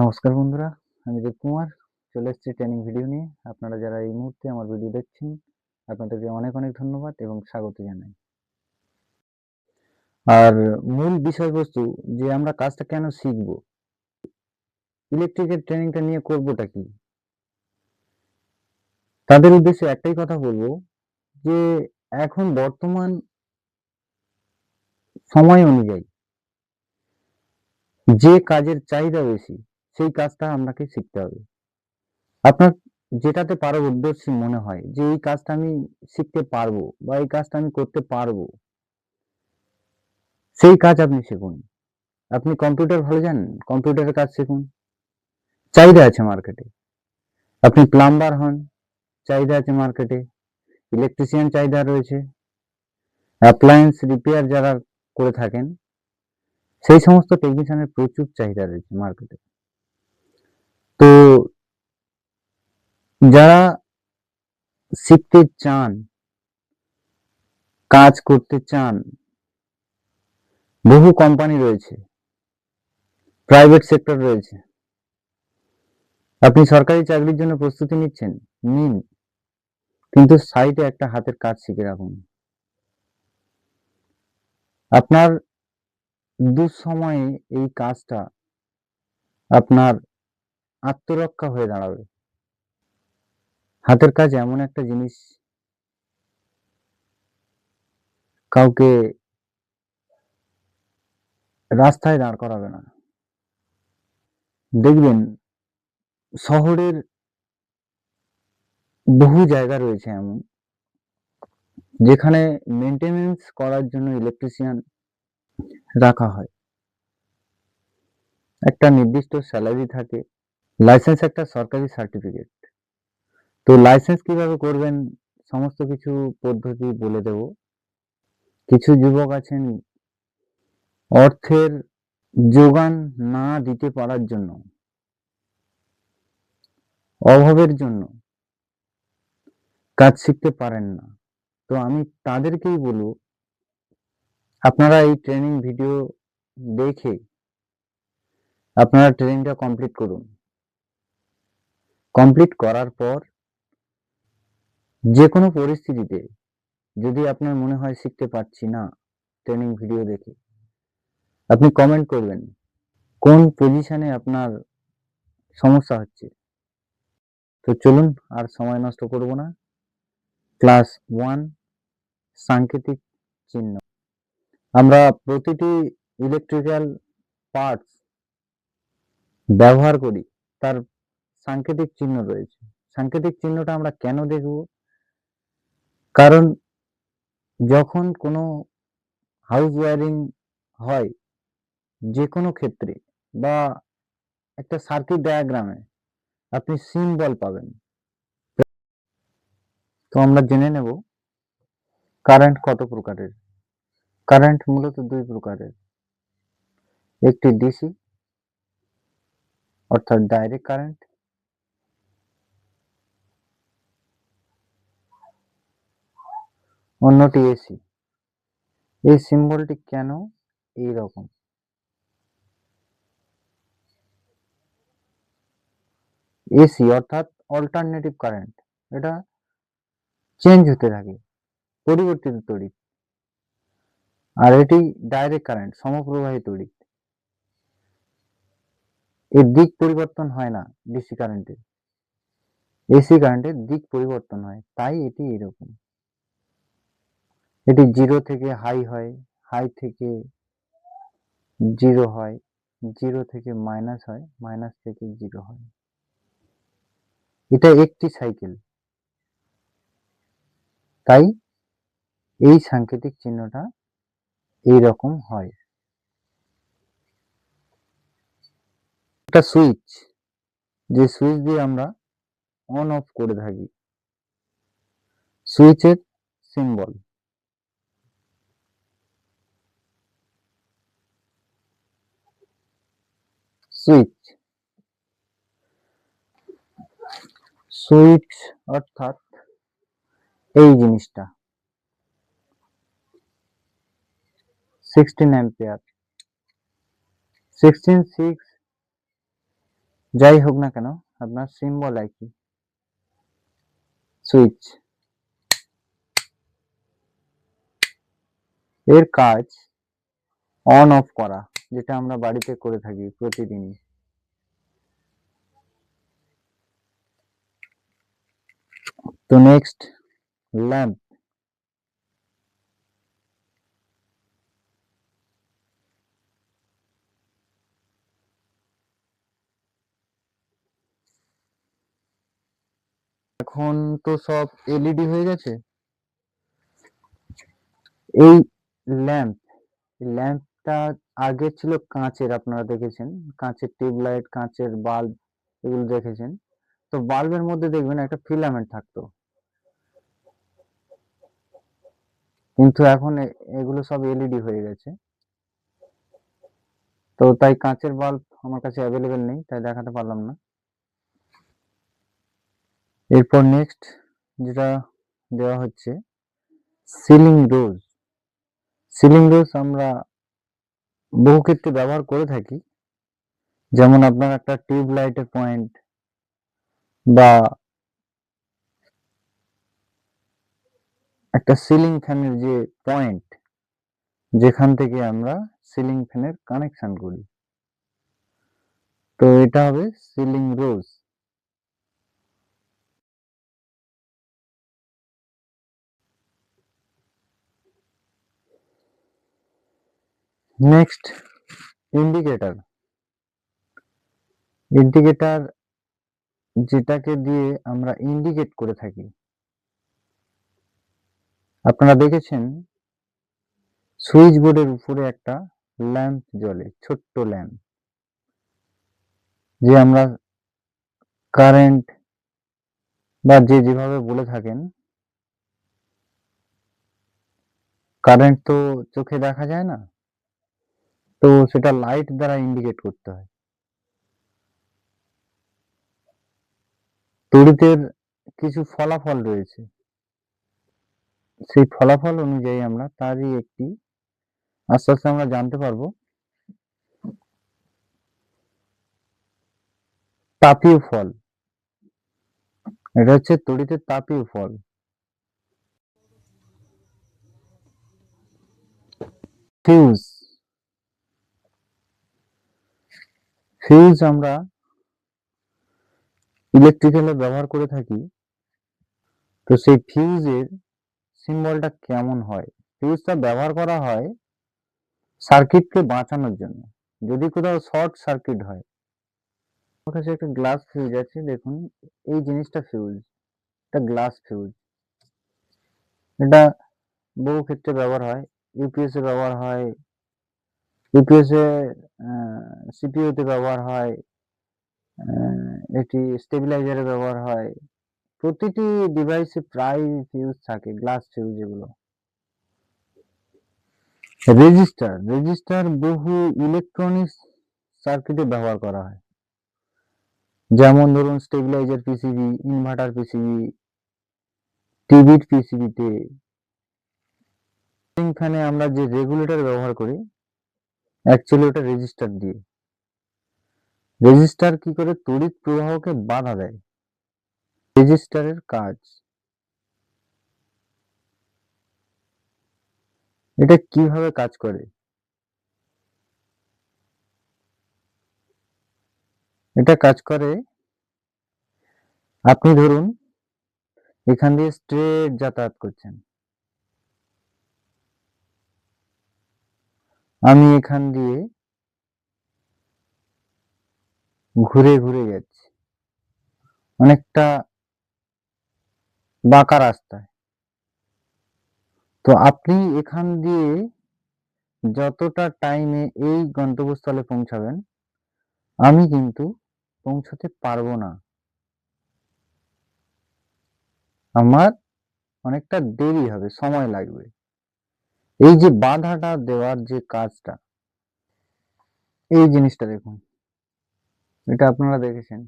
নমস্কার বন্ধুরা, আমি দেব কুমার। চলে এসেছি ট্রেনিং ভিডিও নিয়ে। আপনারা যারা এই মুহূর্তে আমার ভিডিও দেখছেন, আপনাদেরকে অনেক অনেক ধন্যবাদ এবং স্বাগত জানাই। আর মূল বিষয়বস্তু যে আমরা কাজটা কেন শিখব ইলেকট্রিকের ট্রেনিংটা নিয়ে করবোটা কি? তাদের উদ্দেশ্যে একটাই কথা বলব যে, এখন বর্তমান সময় অনুযায়ী যে কাজের চাহিদা বেশি সেই কাজটা আপনাকে শিখতে হবে। আপনার যেটাতে পারো পারদর্শী মনে হয় যে এই কাজটা আমি শিখতে পারব বা এই কাজটা আমি করতে পারব, সেই কাজ আপনি শিখুন। আপনি কম্পিউটার ভালো জানেন? কম্পিউটারের কাজ শিখুন। চাহিদা আছে মার্কেটে আপনি প্লাম্বার হন, চাহিদা আছে মার্কেটে ইলেকট্রিশিয়ান চাহিদা রয়েছে। অ্যাপ্লায়েন্স রিপেয়ার যারা করে থাকেন, সেই সমস্ত টেকনিশিয়ানের প্রচুর চাহিদা রয়েছে মার্কেটে তো যারা শিখতে চান, কাজ করতে চান, বহু কোম্পানি রয়েছে প্রাইভেট সেক্টর রয়েছে। আপনি সরকারি চাকরির জন্য প্রস্তুতি নিচ্ছেন, নিন। কিন্তু সাইডে একটা হাতের কাজ শিখে রাখুন। আপনার দুঃসময়ে এই কাজটা আপনার আত্মরক্ষা হয়ে দাঁড়াবে। হাতের কাজ এমন একটা জিনিস কাউকে রাস্তায় দাঁড় করাবে না। দেখবেন শহরের বহু জায়গা রয়েছে এমন, যেখানে মেনটেনেন্স করার জন্য ইলেকট্রিশিয়ান রাখা হয়। একটা নির্দিষ্ট স্যালারি থাকে লাইসেন্স একটা সরকারি সার্টিফিকেট তো লাইসেন্স কীভাবে করবেন? সমস্ত কিছু পদ্ধতি বলে দেব। কিছু যুবক আছেন অর্থের যোগান না দিতে পারার জন্য, অভাবের জন্য কাজ শিখতে পারেন না। তো আমি তাদেরকেই বলব, আপনারা এই ট্রেনিং ভিডিও দেখে আপনারা ট্রেনিংটা কমপ্লিট করুন। কমপ্লিট করার পর যে কোনো পরিস্থিতিতে যদি আপনার মনে হয় শিখতে পারছি না ট্রেনিং ভিডিও দেখে, আপনি কমেন্ট করবেন কোন পজিশনে আপনার সমস্যা হচ্ছে। তো চলুন আর সময় নষ্ট করব না। ক্লাস ওয়ান সাংকেতিক চিহ্ন আমরা প্রতিটি ইলেকট্রিক্যাল পার্টস ব্যবহার করি, তার সাংকেতিক চিহ্ন রয়েছে। সাংকেতিক চিহ্নটা আমরা কেন দেখব? কারণ যখন কোনো হাউস ওয়ারিং হয় যে কোনো ক্ষেত্রে বা একটা সার্কিট ডায়াগ্রামে আপনি সিম্বল পাবেন। তো আমরা জেনে নেব কারেন্ট কত প্রকারের। কারেন্ট মূলত দুই প্রকারের। একটি ডিসি অর্থাৎ ডাইরেক্ট কারেন্ট অন্যটি এসি এই সিম্বলটি কেন এই রকম এসি অর্থাৎ অল্টারনেটিভ কারেন্ট এটা চেঞ্জ হতে থাকে, পরিবর্তিত তড়িৎ। আর এটি ডাইরেক্ট কারেন্ট সমপ্রবাহী তড়িৎ। এর দিক পরিবর্তন হয় না ডিসি কারেন্টের এসি কারেন্টের দিক পরিবর্তন হয়, তাই এটি এরকম এটি জিরো থেকে হাই হয় হাই থেকে জিরো হয় জিরো থেকে মাইনাস হয় মাইনাস থেকে জিরো হয়। এটা একটি সাইকেল তাই এই সাংকেতিক চিহ্নটা এই রকম হয়। একটা সুইচ যে সুইচ দিয়ে আমরা অন অফ করে থাকি। সুইচের সিম্বল সুইচ। সুইচ অর্থাৎ এই জিনিসটা। সিক্সটিন অ্যাম্পিয়ার সিক্সটিন সিক্স যাই হোক না কেন, আপনার সিম্বল একই। সুইচ। এর কাজ অন অফ করা। যেটা আমরা বাড়িতে করে থাকি প্রতিদিনই। তো নেক্সট ল্যাম্প এখন তো সব এলইডি হয়ে গেছে। এই ল্যাম্প ল্যাম্পটা আগে ছিল কাঁচের, আপনারা দেখেছেন? কাঁচের টিউবলাইট, কাঁচের বাল্ব এগুলো দেখেছেন? তো বাল্বের মধ্যে দেখবেন একটা ফিলামেন্ট থাকতো। কিন্তু এখন এগুলো সব এলইডি হয়ে গেছে। তো তাই কাঁচের বাল্ব আমার কাছে অ্যাভেলেবেল নেই, তাই দেখাতে পারলাম না। এরপর নেক্সট যেটা দেওয়া হচ্ছে সিলিং রোজ সিলিং রোজ আমরা বহু ক্ষেত্রে ব্যবহার করে থাকি। যেমন আপনার একটা টিউব লাইটের পয়েন্ট বা একটা সিলিং ফ্যানের যে পয়েন্ট, যেখান থেকে আমরা সিলিং ফ্যানের কানেকশন করি। তো এটা হবে ceiling rose. Next indicator indicator যেটাকে দিয়ে আমরা ইন্ডিকেট করে থাকি। আপনারা দেখেছেন সুইচ বোর্ডের উপরে একটা ল্যাম্প জ্বলে, ছোট্ট ল্যাম্প যে আমরা কারেন্ট বা যে যেভাবে বলে থাকেন কারেন্ট তো চোখে দেখা যায় না? তো সেটা লাইট দ্বারা ইন্ডিকেট করতে হয়। তড়িতের কিছু ফলাফল রয়েছে। সেই ফলাফল অনুযায়ী আমরা তারই একটি, আস্তে আস্তে আমরা জানতে পারব। তাপীয় ফল। এটা হচ্ছে তড়িতের তাপীয় ফল। ফিউজ ফিউজ আমরা ইলেকট্রিক্যালে ব্যবহার করে থাকি, তো সেই ফিউজের সিম্বলটা কেমন হয়? ফিউজটা ব্যবহার করা হয় সার্কিটকে বাঁচানোর জন্য। যদি কোথাও শর্ট সার্কিট হয়। আমার কাছে একটা গ্লাস ফিউজ আছে, দেখুন, এই জিনিসটা ফিউজ এটা গ্লাস ফিউজ এটা বহু ক্ষেত্রে ব্যবহার হয় ইউপিএস ব্যবহার হয় ইউপিএস এ সিপিইউ তে ব্যবহার হয় এটি স্টেবিলাইজারে ব্যবহার হয়। প্রতিটি ডিভাইসে প্রায় ফিউজ থাকে গ্লাস ফিউজ এগুলো রেজিস্টার রেজিস্টার বহু ইলেকট্রনিক্স সার্কিটে ব্যবহার করা হয়। যেমন ধরুন স্টেবিলাইজার পিসিবি ইনভার্টার পিসিবি টিভির পিসিবিতে ফ্যানে আমরা যে রেগুলেটর ব্যবহার করি অ্যাকচুয়ালি ওটা রেজিস্টার দিয়ে। রেজিস্টার কি করে? তড়িৎ প্রবাহকে বাধা দেয়। রেজিস্টারের কাজ। এটা কীভাবে কাজ করে? এটা কাজ করে, আপনি ধরুন, এখান দিয়ে স্ট্রেট যাতায়াত করছেন। আমি এখান দিয়ে ঘুরে ঘুরে যাচ্ছি। অনেকটা বাঁকা রাস্তায়। তো আপনি এখান দিয়ে যতটা টাইমে এই গন্তব্যস্থলে পৌঁছাবেন, আমি কিন্তু পৌঁছতে পারব না। আমার অনেকটা দেরি হবে, সময় লাগবে। এই যে বাধাটা দেওয়ার যে কাজটা, এই জিনিসটা দেখুন। এটা আপনারা দেখেছেন।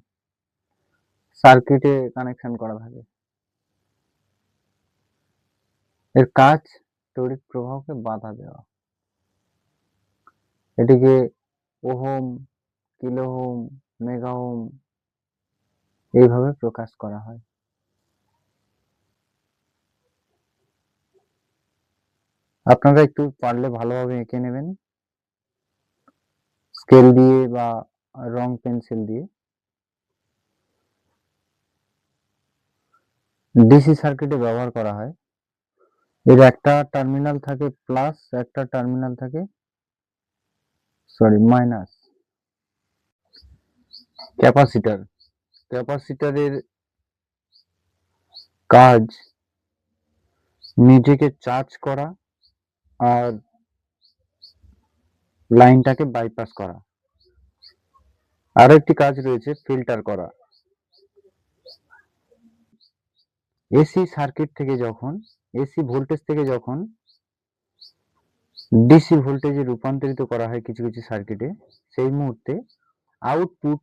সার্কিটে কানেকশন করা থাকে। এর কাজ তড়িৎ প্রবাহকে বাধা দেওয়া। এটিকে ওহম, কিলোহম মেগা ওম এইভাবে প্রকাশ করা হয়। আপনারা একটু পারলে ভালোভাবে এঁকে নেবেন। স্কেল দিয়ে বা রং পেন্সিল দিয়ে। ডিসি সার্কিটে ব্যবহার করা হয়। এর একটা টার্মিনাল থাকে প্লাস, একটা টার্মিনাল থাকে সরি, মাইনাস। ক্যাপাসিটার। ক্যাপাসিটারের কাজ নিজেকে চার্জ করা আর লাইনটাকে বাইপাস করা। আরও একটি কাজ রয়েছে ফিল্টার করা। এসি সার্কিট থেকে যখন এসি ভোল্টেজ থেকে যখন ডিসি ভোল্টেজে রূপান্তরিত করা হয় কিছু কিছু সার্কিটে সেই মুহূর্তে আউটপুট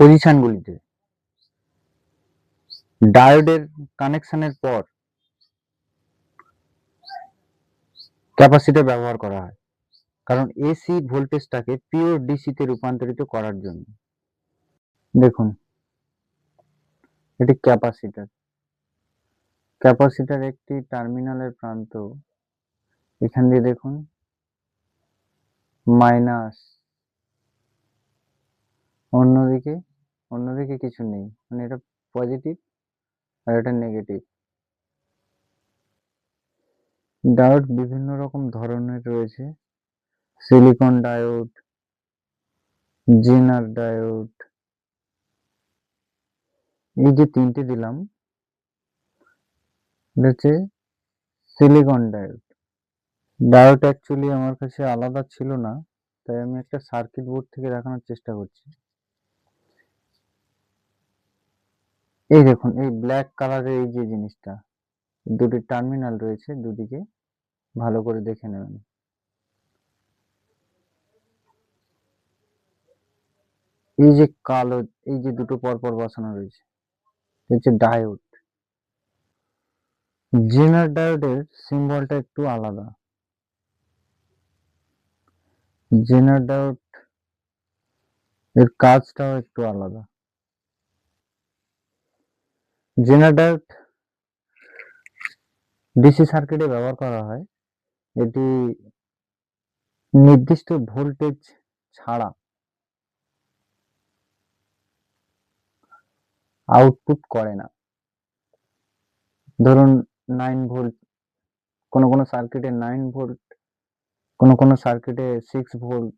পজিশনগুলিতে ডায়োডের কানেকশনের পর ক্যাপাসিটর ব্যবহার করা হয়। কারণ এসি ভোল্টেজটাকে পিওর ডিসিতে রূপান্তরিত করার জন্য। দেখুন, এটি ক্যাপাসিটার ক্যাপাসিটার একটি টার্মিনালের প্রান্ত। এখান দিয়ে দেখুন মাইনাস অন্যদিকে অন্যদিকে কিছু নেই। মানে এটা পজিটিভ আর এটা নেগেটিভ ডায়োড বিভিন্ন রকম ধরনের রয়েছে। সিলিকন ডায়োড জিনার ডায়োড এই যে তিনটে দিলাম হচ্ছে সিলিকন ডায়োড ডায়োড অ্যাকচুয়ালি আমার কাছে আলাদা ছিল না, তাই আমি একটা সার্কিট বোর্ড থেকে দেখানোর চেষ্টা করছি। এই দেখুন, এই ব্ল্যাক কালারের এই যে জিনিসটা, দুটি টার্মিনাল রয়েছে দুদিকে। ভালো করে দেখে নেবেন। এই যে কালো, এই যে দুটো পরপর বসানো রয়েছে হচ্ছে ডায়োড জেনার ডায়োডের সিম্বলটা একটু আলাদা। জেনার ডায়োড এর কাজটাও একটু আলাদা। জেনার ডায়োড ডিসি সার্কিটে ব্যবহার করা হয়। এটি নির্দিষ্ট ভোল্টেজ ছাড়া আউটপুট করে না। ধরুন নাইন ভোল্ট কোনো কোনো সার্কিটে নাইন ভোল্ট কোনো কোনো সার্কিটে সিক্স ভোল্ট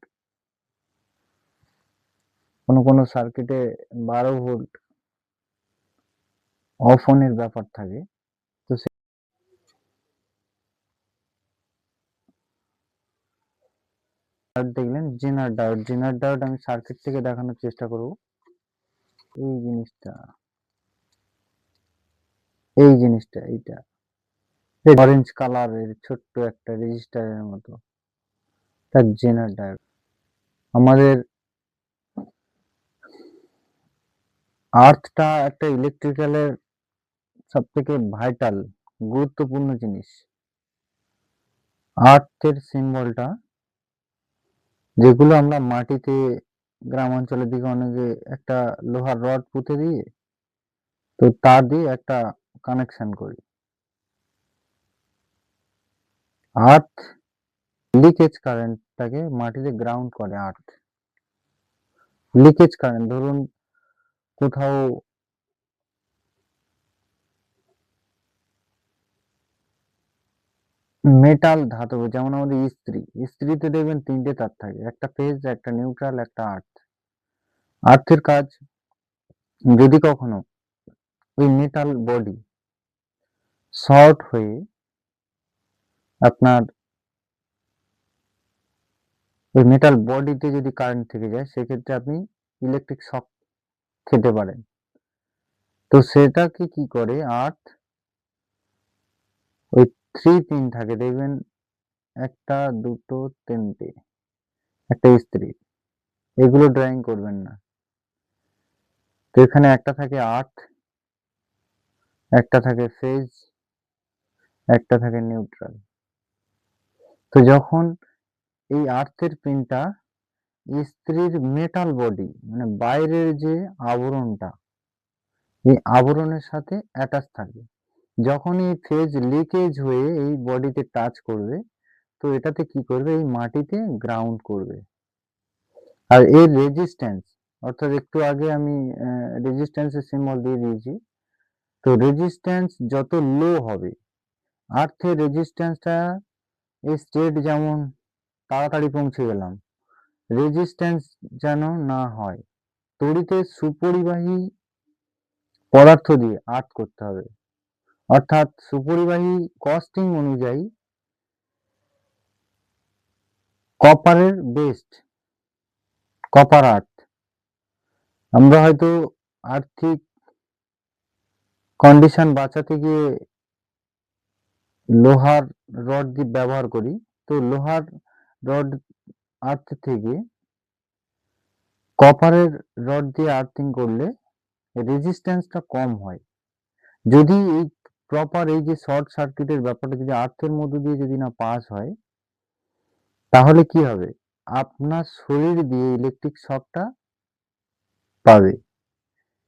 কোনো কোনো সার্কিটে বারো ভোল্ট অফ অনের ব্যাপার থাকে তো সে ডায়োড দেখলেন? জেনার ডায়োড জেনার ডায়োড আমি সার্কিট থেকে দেখানোর চেষ্টা করব। এই জিনিসটা। এই জিনিসটা, এইটা। অরেঞ্জ কালারের ছোট্ট একটা রেজিস্টারের মতো। তার জেনার ডায়োড আমাদের আর্থটা একটা ইলেকট্রিক্যালের সব থেকে ভাইটাল গুরুত্বপূর্ণ জিনিস। আর্থের সিম্বলটা যেগুলো আমরা মাটিতে গ্রাম অঞ্চলের দিকে অনেকে একটা লোহার রড পুঁতে দিয়ে, তো তা দিয়ে একটা কানেকশন করি। আর্থ লিকেজ কারেন্টটাকে মাটিতে গ্রাউন্ড করে আর্থ লিকেজ কারেন্ট ধরুন কোথাও মেটাল ধাতব, যেমন আমাদের ইস্ত্রি। ইস্ত্রিতে দেখবেন তিনটে তার থাকে, একটা ফেজ একটা নিউট্রাল একটা আর্থ আর্থের কাজ যদি কখনো ওই মেটাল বডি শর্ট হয়ে আপনার ওই মেটাল বডিতে যদি কারেন্ট থেকে যায়, সেক্ষেত্রে আপনি ইলেকট্রিক শক খেতে পারেন। তো সেটাকে কি করে? আর্থ ওই থ্রি পিন থাকে, দেখবেন একটা, দুটো, তিনটে, একটা স্ত্রী এগুলো ড্রয়িং করবেন না। তো এখানে একটা থাকে আর্থ একটা থাকে ফেজ, একটা থাকে নিউট্রাল তো যখন এই আর্থের পিনটা স্ত্রীর মেটাল বডি মানে বাইরের যে আবরণটা, এই আবরণের সাথে অ্যাটাচ থাকে। যখনই ফেজ লিকেজ হয়ে এই বডিতে টাচ করবে, তো এটাতে কি করবে? এই মাটিতে গ্রাউন্ড করবে। আর এর রেজিস্ট্যান্স অর্থাৎ একটু আগে আমি রেজিস্ট্যান্সের সিম্বল দিয়ে দিয়েছি। তো রেজিস্ট্যান্স যত লো হবে আর্থের রেজিস্ট্যান্সটা এই স্টেট যেমন তাড়াতাড়ি পৌঁছে গেলাম রেজিস্ট্যান্স যেন না হয়, তড়িতে সুপরিবাহী পদার্থ দিয়ে আর্থ করতে হবে। অর্থাৎ সুপরিবাহী কস্টিং অনুযায়ী কপারের বেস্ট কপার আর্থ আমরা হয়তো আর্থিক কন্ডিশন বাঁচাতে গিয়ে লোহার রড দিয়ে ব্যবহার করি, তো লোহার রড আর্থ থেকে কপারের রড দিয়ে আর্থিং করলে রেজিস্ট্যান্সটা কম হয়। যদি এই প্রপার এই যে শর্ট সার্কিটের ব্যাপারটা যদি আর্থের মধ্য দিয়ে যদি না পাস হয়, তাহলে কি হবে? আপনার শরীর দিয়ে ইলেকট্রিক শকটা পাবে।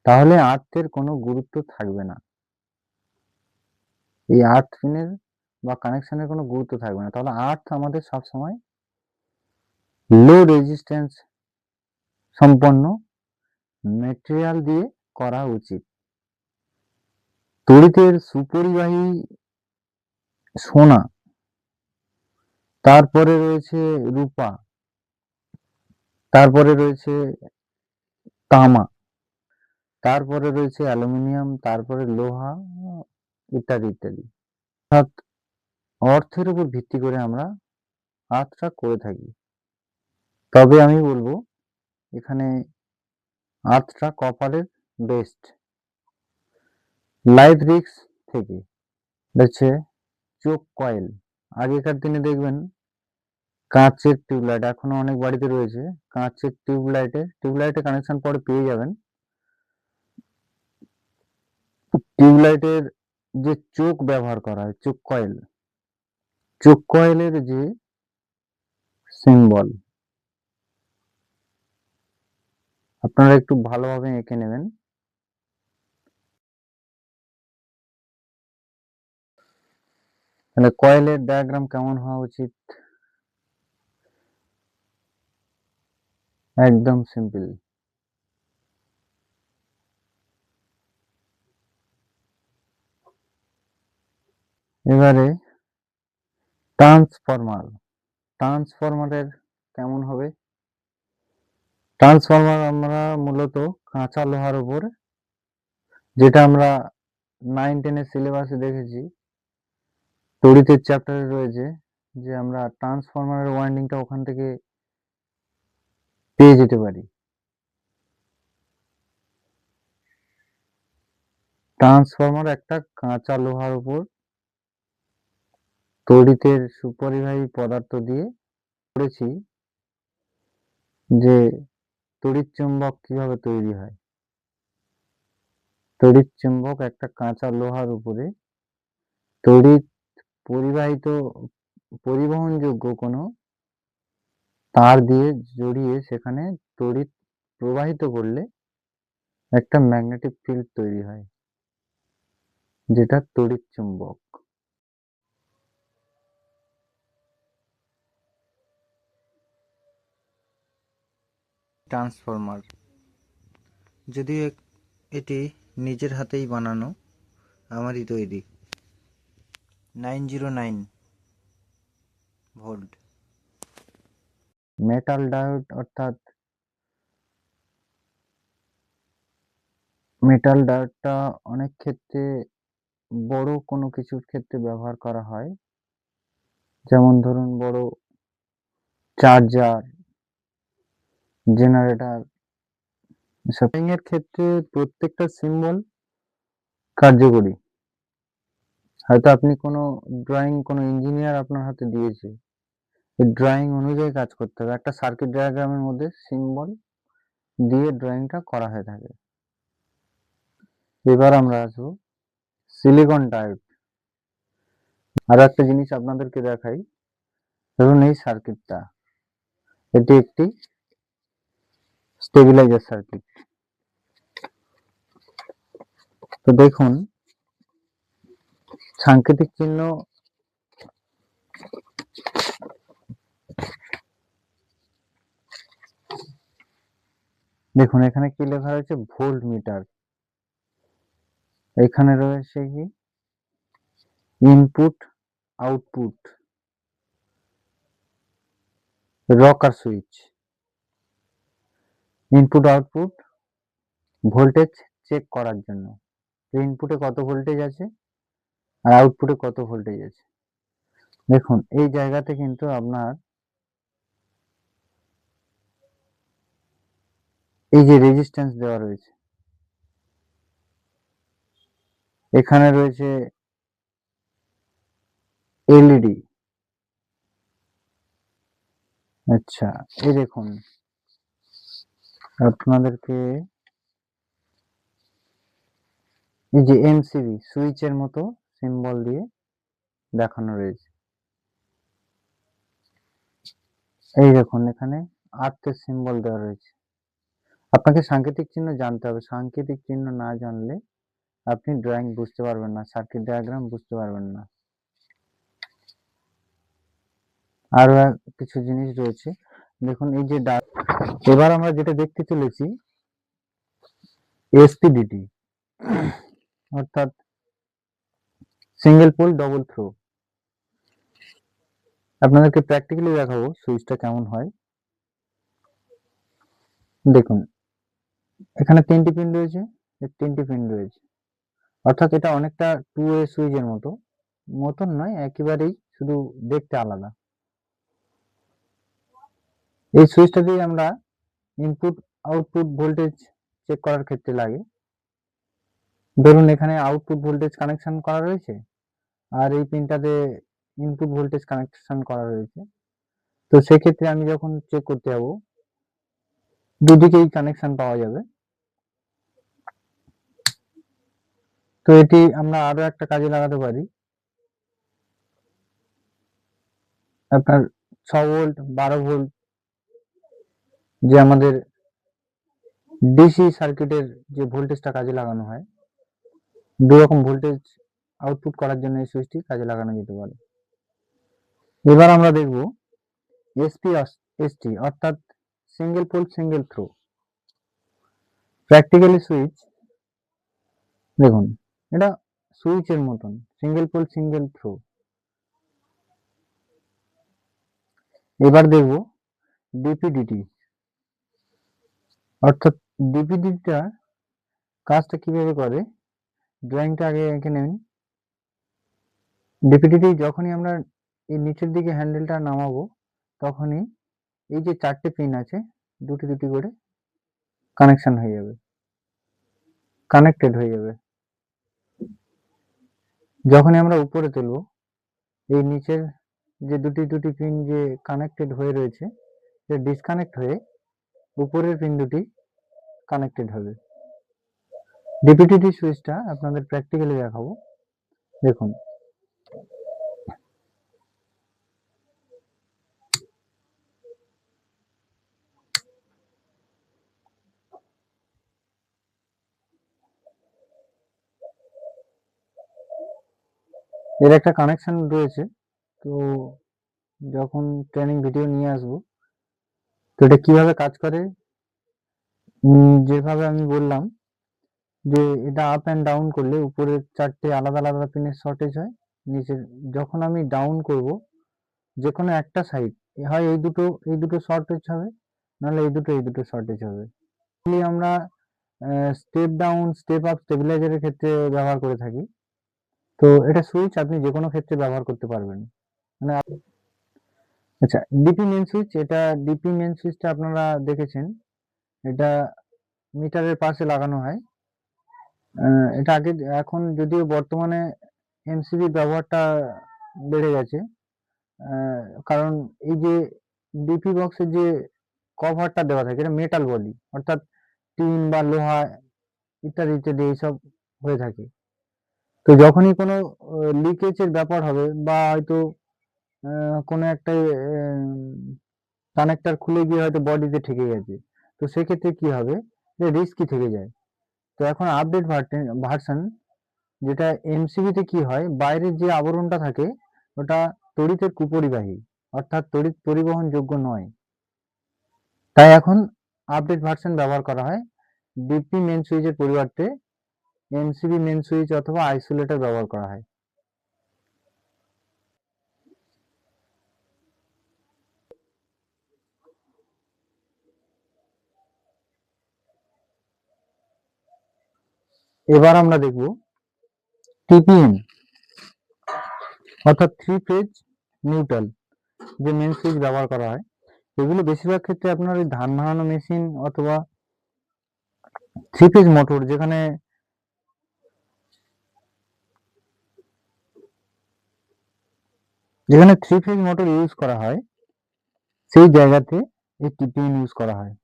তাহলে আর্থের কোনো গুরুত্ব থাকবে না। এই আর্থ পিনের বা কানেকশনের কোনো গুরুত্ব থাকবে না। তাহলে আর্থ আমাদের সবসময় লো রেজিস্ট্যান্স সম্পন্ন মেটেরিয়াল দিয়ে করা উচিত। তড়িতের সুপরিবাহী সোনা, তারপরে রয়েছে রূপা, তারপরে রয়েছে তামা, তারপরে রয়েছে অ্যালুমিনিয়াম, তারপরে লোহা ইত্যাদি ইত্যাদি। অর্থাৎ অর্থের উপর ভিত্তি করে আমরা আর্টটা করে থাকি। তবে আমি বলব, এখানে আর্টটা কপারের বেস্ট লাইফ রিক্স থেকে হচ্ছে চোখ কয়েল। আগেকার দিনে দেখবেন কাঁচের টিউবলাইট, এখনও অনেক বাড়িতে রয়েছে, কাঁচের টিউবলাইটে টিউবলাইটে কানেকশন পরে পেয়ে যাবেন। টিউবলাইটের যে চোখ ব্যবহার করা হয়, চোখ কয়েল, চোখ কয়েলের যে সিম্বল আপনারা একটু ভালোভাবে এঁকে নেবেন। তাহলে কয়েলের ডায়াগ্রাম কেমন হওয়া উচিত? একদম সিম্পল এবারে ট্রান্সফরমার ট্রান্সফরমারের কেমন হবে? ট্রান্সফরমার আমরা মূলত কাঁচা লোহার উপর, যেটা আমরা নাইন টেনের সিলেবাসে দেখেছি তড়িতের চ্যাপ্টারে রয়েছে যে আমরা ট্রান্সফরমারের ওয়াইন্ডিংটা ওখান থেকে পেয়ে যেতে পারি। ট্রান্সফরমার একটা কাঁচা লোহার উপর তড়িতের সুপরিবাহী পদার্থ দিয়ে করেছি যে তড়িৎ চুম্বক কীভাবে তৈরি হয়। তড়িৎ চুম্বক একটা কাঁচা লোহার উপরে তড়িৎ পরিবাহিত, পরিবহনযোগ্য কোনো তার দিয়ে জড়িয়ে সেখানে তড়িৎ প্রবাহিত করলে একটা ম্যাগনেটিক ফিল্ড তৈরি হয়, যেটা তড়িৎ চুম্বক। ট্রান্সফরমার, যদিও এটি নিজের হাতেই বানানো, আমারই তৈরি। Nine zero nine volt. Metal diode অর্থাৎ মেটাল ডায়োডটা অনেক ক্ষেত্রে বড় কোনো কিছুর ক্ষেত্রে ব্যবহার করা হয়। যেমন ধরুন বড় চার্জার, জেনারেটর এর ক্ষেত্রে প্রত্যেকটা সিম্বল কার্যকরী। হয়তো আপনি কোনো ড্রয়িং কোনো ইঞ্জিনিয়ার আপনার হাতে দিয়েছে। ড্রয়িং অনুযায়ী কাজ করতে হবে। একটা সার্কিট ডায়াগ্রামের মধ্যে সিম্বল দিয়ে ড্রয়িংটা করা হয়ে থাকে। এবার আমরা আসব সিলিকন ডায়োড আর একটা জিনিস আপনাদেরকে দেখাই। ধরুন এই সার্কিটটা এটি একটি স্টেবিলাইজার সার্কিট তো দেখুন সাংকেতিক চিহ্ন দেখুন, এখানে কি লেখা রয়েছে? ভোল্ট মিটার এখানে রয়েছে কি? Input, output. Rocker switch. Input, output, voltage check করার জন্য। ইনপুটে কত ভোল্টেজ আছে? আর আউটপুটে কত ভোল্টেজ আছে? দেখুন, এই জায়গাতে কিন্তু আপনার এই যে রেজিস্ট্যান্স দেওয়া রয়েছে, এখানে রয়েছে এলইডি আচ্ছা এই দেখুন, আপনাদেরকে এই যে এমসিবি সুইচের মতো সিম্বল দিয়ে দেখানো রয়েছে। এই দেখুন, এখানে আর্থের সিম্বল দেওয়া রয়েছে। আপনাকে সাংকেতিক চিহ্ন জানতে হবে। সাংকেতিক চিহ্ন না জানলে আপনি ড্রয়িং বুঝতে পারবেন না সার্কিট ডায়াগ্রাম বুঝতে পারবেন না। আরও কিছু জিনিস রয়েছে। দেখুন, এই যে এবার আমরা যেটা দেখতে চলেছি এসপিডিটি অর্থাৎ সিঙ্গেল পোল ডবল থ্রো আপনাদেরকে প্র্যাকটিক্যালি দেখাবো সুইচটা কেমন হয়। দেখুন, এখানে তিনটি পিন রয়েছে তিনটি পিন রয়েছে। অর্থাৎ এটা অনেকটা টু এ সুইচের মতো। মতন নয়, একেবারেই শুধু দেখতে আলাদা। এই সুইচটা দিয়ে আমরা ইনপুট আউটপুট ভোল্টেজ চেক করার ক্ষেত্রে লাগে। ধরুন এখানে আউটপুট ভোল্টেজ কানেকশন করা রয়েছে, আর এই পিনটাতে ইনপুট ভোল্টেজ কানেকশন করা রয়েছে। তো সেক্ষেত্রে আমি যখন চেক করতে যাব, দুদিকেই কানেকশন পাওয়া যাবে। তো এটি আমরা আরও একটা কাজে লাগাতে পারি। আপনার ছ ভোল্ট বারো ভোল্ট যে আমাদের ডিসি সার্কিটের যে ভোল্টেজটা কাজে লাগানো হয় দু রকম ভোল্টেজ আউটপুট করার জন্য এই সুইচটি কাজে লাগানো যেতে পারে। এবার আমরা দেখব এসপি এসটি অর্থাৎ single pole single throw practically switch দেখুন, এটা সুইচের মতন সিঙ্গেল পোল সিঙ্গেল থ্রো এবার দেখব ডিপিডিটি অর্থাৎ ডিপিডিটা কাজটা কীভাবে করে? ড্রয়িংটা আগে এঁকে নেন ডিপিডিটি যখনই আমরা এই নিচের দিকে হ্যান্ডেলটা নামাবো, তখনই এই যে চারটে পিন আছে, দুটি দুটি করে কানেকশন হয়ে যাবে। কানেক্টেড হয়ে যাবে। যখনই আমরা উপরে তুলবো, এই নিচের যে দুটি দুটি পিন যে কানেক্টেড হয়ে রয়েছে যে ডিসকানেক্ট হয়ে উপরের পিন দুটি কানেক্টেড হবে। ডিপিটিটি সুইচটা আপনাদের প্র্যাকটিক্যালি দেখাবো। দেখুন। এর একটা কানেকশন রয়েছে। তো যখন ট্রেনিং ভিডিও নিয়ে আসব, তো এটা কীভাবে কাজ করে? যেভাবে আমি বললাম যে এটা আপ অ্যান্ড ডাউন করলে উপরের চারটে আলাদা আলাদা পিনের শর্টেজ হয়, নিচের যখন আমি ডাউন করব যে কোনো একটা সাইড হয় এই দুটো এই দুটো শর্টেজ হবে, নাহলে এই দুটো এই দুটো শর্টেজ হবে। আমরা স্টেপ ডাউন স্টেপ আপ স্টেবিলাইজারের ক্ষেত্রে ব্যবহার করে থাকি। তো এটা সুইচ আপনি যে কোনো ক্ষেত্রে ব্যবহার করতে পারবেন। মানে আচ্ছা ডিপি মেন সুইচ এটা ডিপি মেন সুইচটা আপনারা দেখেছেন। এটা মিটারের পাশে লাগানো হয়। এটা আগে এখন যদিও বর্তমানে এমসিবি ব্যবহারটা বেড়ে গেছে কারণ এই যে ডিপি বক্সের যে কভারটা দেওয়া থাকে, এটা মেটাল বডি অর্থাৎ টিন বা লোহা ইত্যাদি ইত্যাদি এইসব হয়ে থাকে। তো যখনই কোনো লিকেজের ব্যাপার হবে বা হয়তো কোনো একটা কানেক্টার খুলে গিয়ে হয়তো বডিতে ঠেকে গেছে, তো সেক্ষেত্রে কি হবে? যে রিস্কি থেকে যায়। তো এখন আপডেট ভার্সন যেটা এমসিবিতে কি হয়, বাইরের যে আবরণটা থাকে, ওটা তড়িতের কুপরিবাহী, অর্থাৎ তড়িৎ পরিবহনযোগ্য নয়। তাই এখন আপডেট ভার্সন ব্যবহার করা হয় ডিপি মেন সুইচের পরিবর্তে এমসিবি মেন সুইচ অথবা আইসোলেটর ব্যবহার করা হয়। এবার আমরা দেখব টিপিএম অর্থাৎ থ্রি ফেজ নিউট্রাল যে মেন সুইচ ব্যবহার করা হয়, এগুলো বেশিরভাগ ক্ষেত্রে আপনার ওই ধান ভাঙানো মেশিন অথবা থ্রি ফেজ মোটর যেখানে যেখানে থ্রি ফেজ মোটর ইউজ করা হয়, সেই জায়গাতে এই টিপিএম ইউজ করা হয়।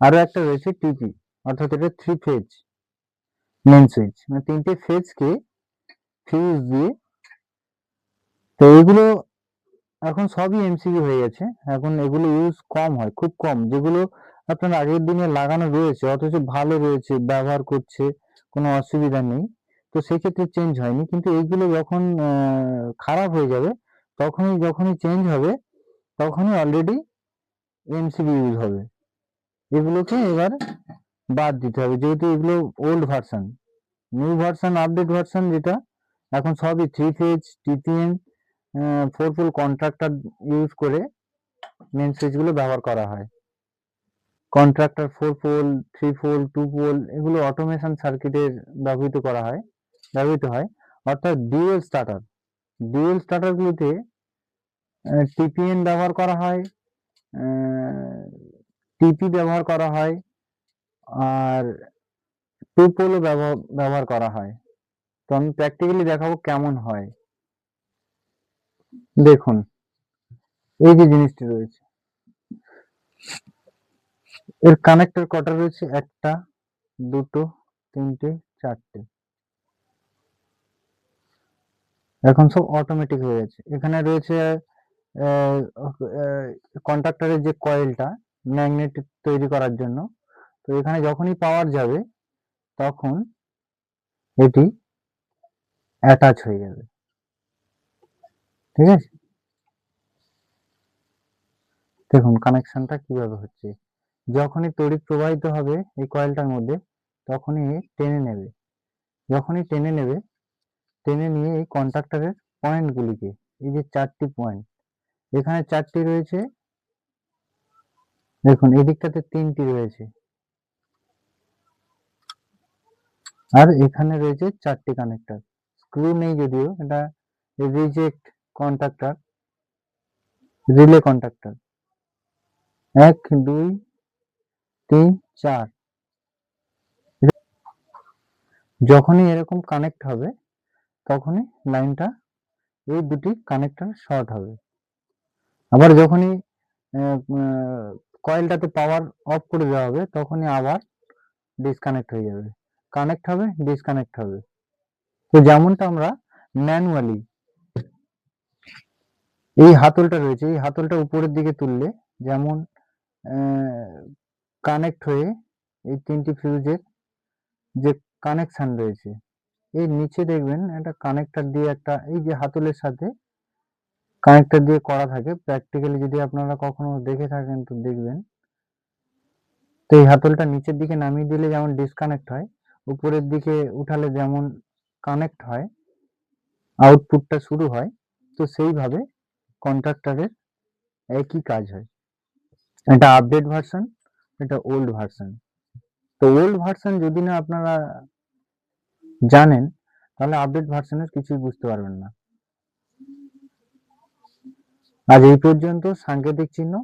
আরও একটা রয়েছে টিপি অর্থাৎ এটা থ্রি ফেজ মেন সুইচ মানে তিনটে ফেজকে ফিউজ দিয়ে, তো এগুলো এখন সবই এমসিবি হয়ে গেছে। এখন এগুলো ইউজ কম হয়, খুব কম। যেগুলো আপনার আগের দিনে লাগানো রয়েছে, অথচ ভালো রয়েছে, ব্যবহার করছে, কোনো অসুবিধা নেই, তো সেক্ষেত্রে চেঞ্জ হয়নি। কিন্তু এইগুলো যখন খারাপ হয়ে যাবে, তখনই যখনই চেঞ্জ হবে, তখনই অলরেডি এমসিবি ইউজ হবে। এগুলোকে এবার বাদ দিতে হবে। যেহেতু এগুলো old version new version update version যেটা, এখন সবই three phase TPM four pole contractor use করে মেন সুইচগুলো ব্যবহার করা হয়। Contractor four pole three pole two pole এগুলো অটোমেশন সার্কিটের ব্যবহৃত করা হয়, ব্যবহৃত হয়। অর্থাৎ ডিউয়েল স্টার্টার ডিউয়েল স্টার্টারগুলোতে টিপিএন ব্যবহার করা হয় টিপি ব্যবহার করা হয় আর টু পোলও ব্যবহার করা হয়। তো আমি প্র্যাকটিক্যালি দেখাবো কেমন হয়। দেখুন, এই যে জিনিসটি রয়েছে। এর কানেক্টর কটা রয়েছে? একটা, দুটো, তিনটে, চারটে। এখন সব অটোমেটিক হয়ে গেছে। এখানে রয়েছে কন্ট্রাক্টরের যে কয়েলটা ম্যাগনেট তৈরি করার জন্য। তো এখানে যখনই পাওয়ার যাবে, তখন এটি অ্যাটাচ হয়ে যাবে। ঠিক আছে? দেখুন কানেকশনটা কীভাবে হচ্ছে? যখনই তড়িৎ প্রবাহিত হবে এই কয়েলটার মধ্যে, তখনই টেনে নেবে। যখনই টেনে নেবে, টেনে নিয়ে এই কন্ট্রাক্টরের পয়েন্টগুলিকে এই যে চারটি পয়েন্ট এখানে চারটি রয়েছে। দেখুন এদিকটাতে তিনটি রয়েছে। আর এখানে রয়েছে চারটি কানেক্টর স্ক্রু নেই যদিও, এটা রিজেক্ট কন্ট্রাক্টর রিলে কন্ট্রাক্টর এক, দুই, তিন, চার। যখনই এরকম কানেক্ট হবে, তখনই লাইনটা এই দুটি কানেক্টর শর্ট হবে। আবার যখনই কয়েলটাতে পাওয়ার অফ করে দেওয়া হবে, তখনই আবার ডিসকানেক্ট হয়ে যাবে। কানেক্ট হবে ডিসকানেক্ট হবে। তো যেমনটা আমরা ম্যানুয়ালি এই হাতলটা রয়েছে, এই হাতলটা উপরের দিকে তুললে যেমন কানেক্ট হয়ে এই তিনটি ফিউজের যে কানেকশন রয়েছে এই নিচে দেখবেন একটা কানেক্টার দিয়ে একটা, এই যে হাতলের সাথে কানেক্টর দিয়ে করা থাকে প্র্যাকটিক্যালি যদি আপনারা কখনো দেখে থাকেন তো দেখবেন। তো এই হাতলটা নিচের দিকে নামিয়ে দিলে যেমন ডিসকানেক্ট হয় উপরের দিকে উঠালে যেমন কানেক্ট হয় আউটপুটটা শুরু হয়, তো সেইভাবে কন্ট্রাক্টরের একই কাজ হয়। এটা আপডেট ভার্সন এটা ওল্ড ভার্সন তো ওল্ড ভার্সন যদি না আপনারা জানেন, তাহলে আপডেট ভার্সনের কিছুই বুঝতে পারবেন না। আজ এই পর্যন্ত, সাংকেতিক চিহ্ন।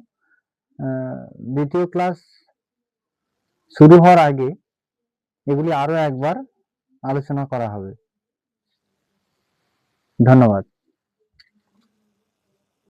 দ্বিতীয় ক্লাস শুরু হওয়ার আগে এগুলি আরও একবার আলোচনা করা হবে। ধন্যবাদ।